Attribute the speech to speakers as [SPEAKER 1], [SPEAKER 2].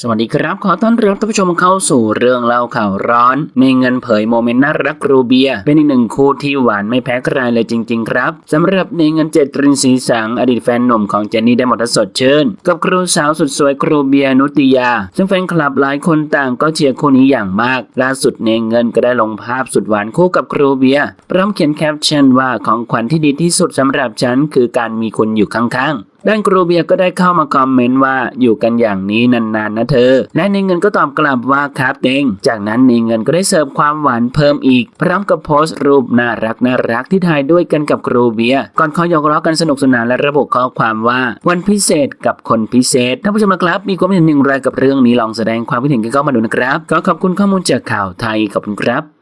[SPEAKER 1] สวัสดีครับ ขอต้อนรับท่านผู้ชมเข้าสู่เรื่องเล่าข่าวร้อนในเงินเผยโมเมนต์น่ารักครูเบีย เป็นอีกหนึ่งคู่ที่หวานไม่แพ้ใครเลยจริง ๆ ครับสำหรับในเงินเจตรินสีสังอดีตแฟนหนุ่มของเจนนี่ได้หมดสดชื่น กับครูสาวสุดสวยครูเบียนุติยา ซึ่งแฟนคลับหลายคนต่างก็เชียร์คู่นี้อย่างมาก ล่าสุดในเงินก็ได้ลงภาพสุดหวานคู่กับครูเบียพร้อมเขียนแคปชั่นว่าของขวัญที่ดีที่สุดสำหรับฉันคือการมีคุณอยู่ข้างๆด้านครูเบียก็ได้เข้ามาคอมเมนต์ว่าอยู่กันอย่างนี้นานๆนะเธอ และในเงินก็ตอบกลับว่าครับเองจากนั้นในเงินก็ได้เสิร์ฟความหวานเพิ่มอีก พร้อมกับโพสต์รูปน่ารักน่ารักที่ถ่ายด้วยกันกับครูเบียก่อนเขายกล้อกันสนุกสนานและระบุข้อความว่า วันพิเศษกับคนพิเศษท่านผู้ชมนะครับ มีความเห็นอย่างไรกับเรื่องนี้ลองแสดงความคิดเห็นกันเข้ามาดูนะครับ ก็ขอบคุณข้อมูลจากข่าวไทยขอบคุณครับ